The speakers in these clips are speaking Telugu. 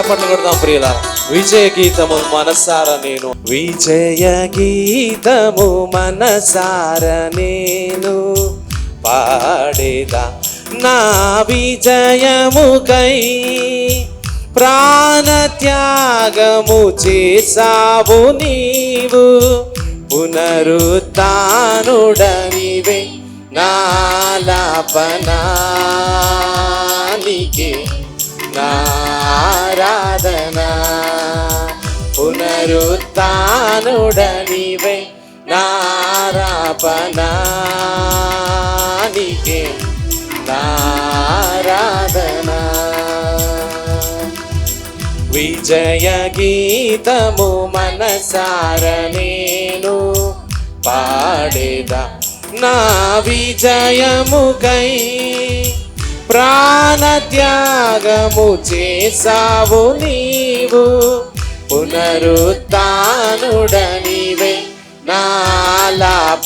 చప్పట్లు కొడదాం ప్రియుల. విజయ గీతము మనసార నేను. విజయ గీతము మనసార నేను. పాడేదా నా విజయముకై ప్రాణత్యాగము చేసావు నీవు. పునరుత్నుడనివే నాలాపనానికి నా పునరుత్నుడనివే నారాపనానికి నారాధన విజయ గీతము మనసార నేను పాడేదా నా విజయముకై ప్రాణత్యాగము చేసావు నీవు పునరుత్డనివే నాలాపనానికే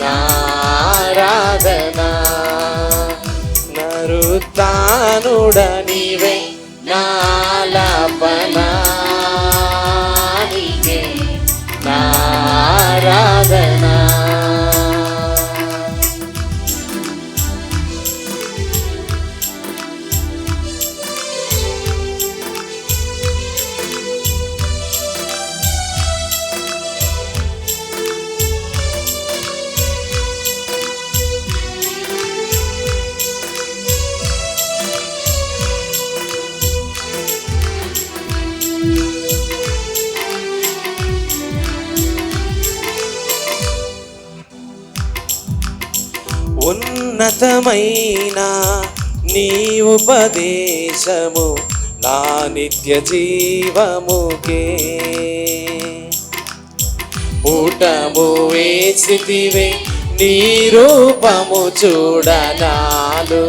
నారాధనా నరుతానుడని ఉన్నతమైన నీ ఉపదేశము నా నిత్య జీవముకే. ఊటము వేసితివే నీ రూపము చూడనాలు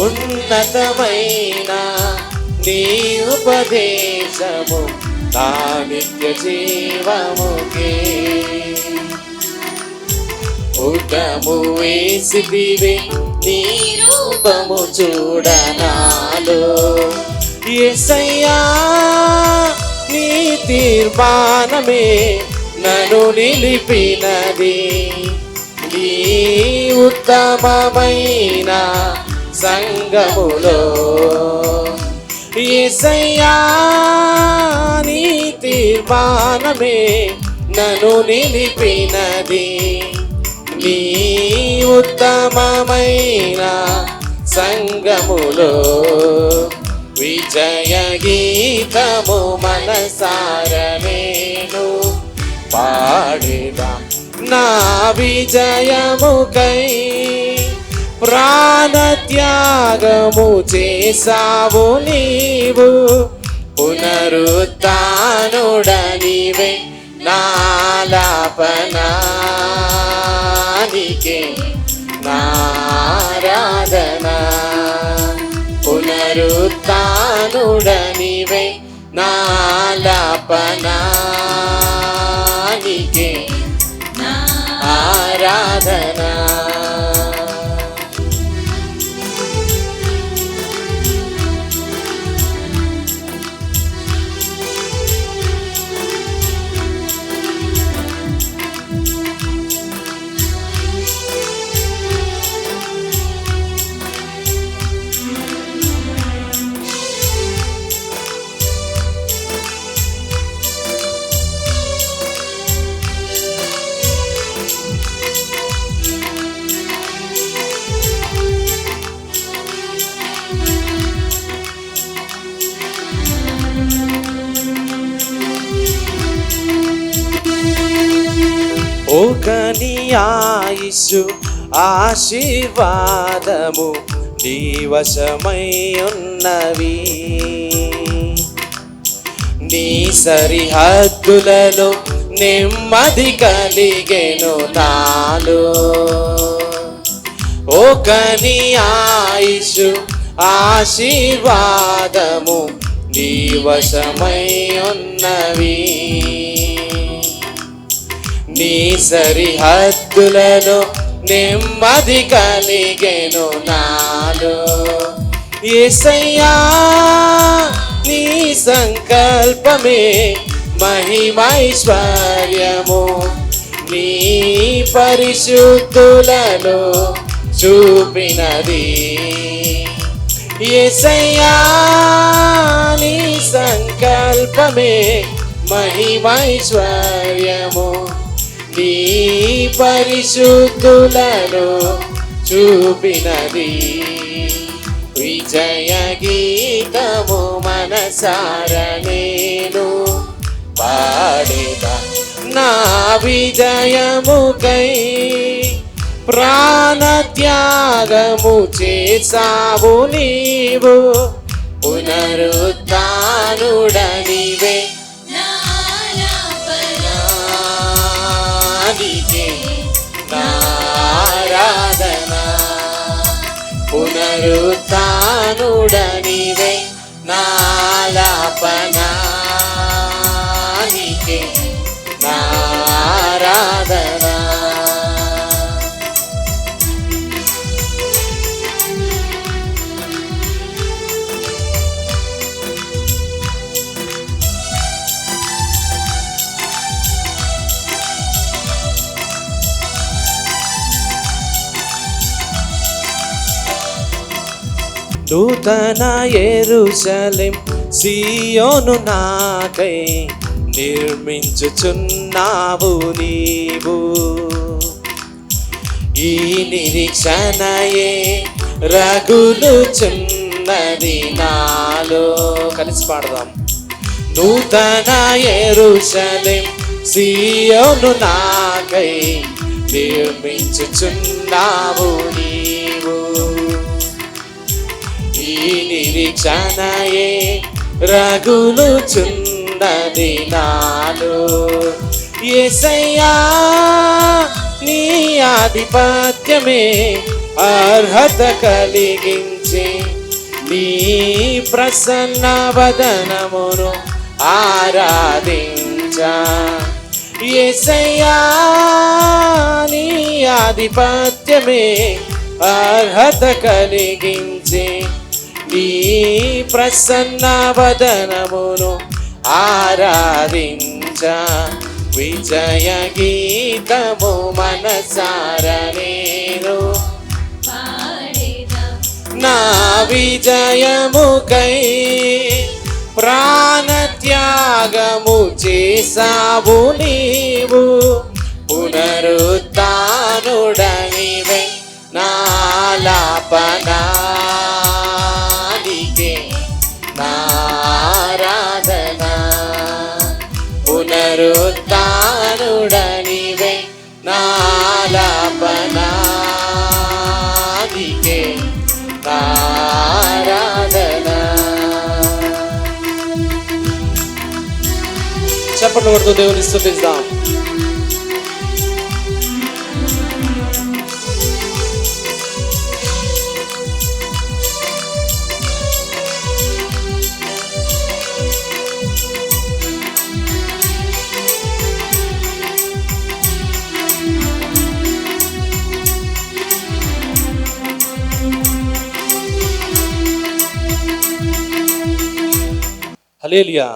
ఉన్నతమైన నీ ఉపదేశము నా నిత్య జీవముకే. ఊటము వేసిదివే నీ రూపము చూడనాలు. ఎసయ్యా నీ తీర్మానమే నన్ను నిలిపినది. నీ ఉత్తమమైన సంగములో. ఎసయ్యా నీ తీర్మానమే నన్ను నిలిపినది. నీ ఉత్తమమైన సంగములో విజయ గీతము మనసారమేను. పాడేదా నా విజయముకై ప్రాణత్యాగము చేసావు నీవు. పునరుత్డనివే నాలాపనా കരുത്താനുടനിവേ നാലാപനാനികേ ആരാധന ఆయుషు ఆశీర్వాదము నీ వశమై ఉన్నవి నీ సరిహద్దులలో నెమ్మది కలిగెను నాలో. ఒకని ఆయుషు ఆశీర్వాదము నీ వశమై ఉన్నవి నీ సరిహద్దులను నెమ్మది కలిగెను నాలో. ఏసయ్యా నీ సంకల్పమే మహిమైశ్వర్యము. నీ పరిశుద్ధులను చూపినది. ఏసయ్యా నీ సంకల్పమే మహిమైశ్వర్య నీ పరిశుద్ధులను చూపినది. విజయ గీతము మనసారనేను పాడేదా? నా విజయముకై ప్రాణత్యాగము చేసావు నీవు. పునరుత్డనివే పునరుత్నుడనివే నాలాపనానికి నారాధనా నూతన ఎరుసలేం సియోను నాకై నిర్మించుచున్నావు నీవు. ఈ నిరీక్షణయే రగులుచున్నది నాలో. కలిసి పాడదాం. నూతన ఎరుసలేం సియోను నాకై నిర్మించుచున్నావు నీవు. నిరీక్షణయే రగులు రగులుచున్నది నాలో. ఏసయ్యా నీ ఆధిపత్యమే అర్హత కలిగించి. నీ ప్రసన్న వదనమును ఆరాధించ. ఏసయ్యా నీ ఆధిపత్యమే అర్హత కలిగించి. నీ ప్రసన్న వదనమును ఆరాధించ విజయ గీతము మనసార నేను. నా విజయముకై ప్రాణత్యాగము చేసావు నీవు. పునరుత్నుడనివే నాలాపనా చప్పట్లు కొడుతూ దేవుని స్థుతిస్తాం హలేలియా